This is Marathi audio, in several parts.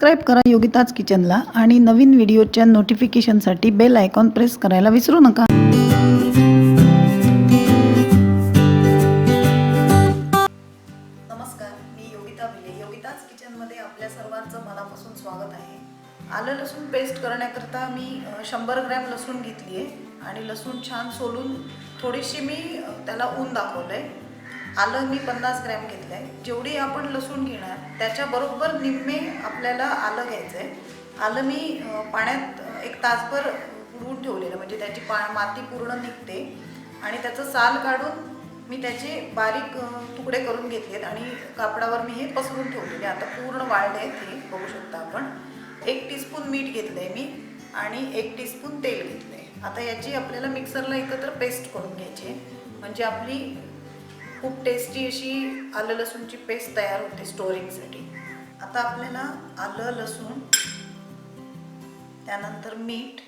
सबस्क्राईब करा योगिताज किचनला आणि नवीन व्हिडिओच्या नोटिफिकेशनसाठी बेल आयकॉन प्रेस करायला विसरू नका. नमस्कार मी योगिता भिले. योगिताज किचनमध्ये आपल्या सर्वांचं मनापासून स्वागत आहे. आलं लसूण पेस्ट करण्याकरता मी शंभर ग्रॅम लसूण घेतली आहे आणि लसूण छान सोलून थोडीशी मी त्याला ऊन दाखवलं आहे आलं मी पन्नास ग्रॅम घेतलं आहे जेवढी आपण लसूण घेणार त्याच्याबरोबर निम्मे आपल्याला आलं घ्यायचं आहे आलं मी पाण्यात एक तासभर बुडवून ठेवलेलं म्हणजे त्याची पा माती पूर्ण निघते. आणि त्याचं साल काढून मी त्याचे बारीक तुकडे करून घेतलेत आणि कापडावर मी हे पसरून ठेवलेले. आता पूर्ण वाळले आहेत हे बघू शकता आपण. एक टीस्पून मीठ घेतलं आहे मी आणि एक टीस्पून तेल घेतलं आहे आता याची आपल्याला मिक्सरला एकत्र पेस्ट करून घ्यायची आहे. म्हणजे आपली खूप टेस्टी अशी आलं लसूणची पेस्ट तयार होते स्टोरिंगसाठी आता आपल्याला आलं लसूण त्यानंतर मीठ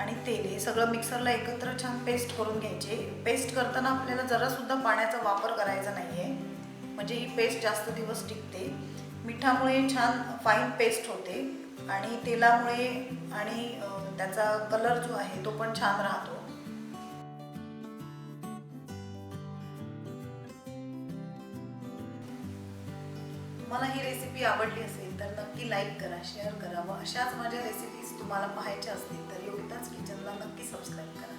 आणि तेल हे सगळं मिक्सरला एकत्र छान पेस्ट करून घ्यायचे. पेस्ट करताना आपल्याला जरासुद्धा पाण्याचा वापर करायचा नाही आहे म्हणजे ही पेस्ट जास्त दिवस टिकते. मिठामुळे छान फाईन पेस्ट होते. आणि तेलामुळे आणि त्याचा कलर जो आहे तो पण छान राहतो. तुम्हाला ही रेसिपी आवडली असेल तर नक्की लाईक करा शेअर करा व अशाच माझ्या रेसिपीज तुम्हाला पाहायच्या असतील तर योगिताच किचनला नक्की सबस्क्राईब करा.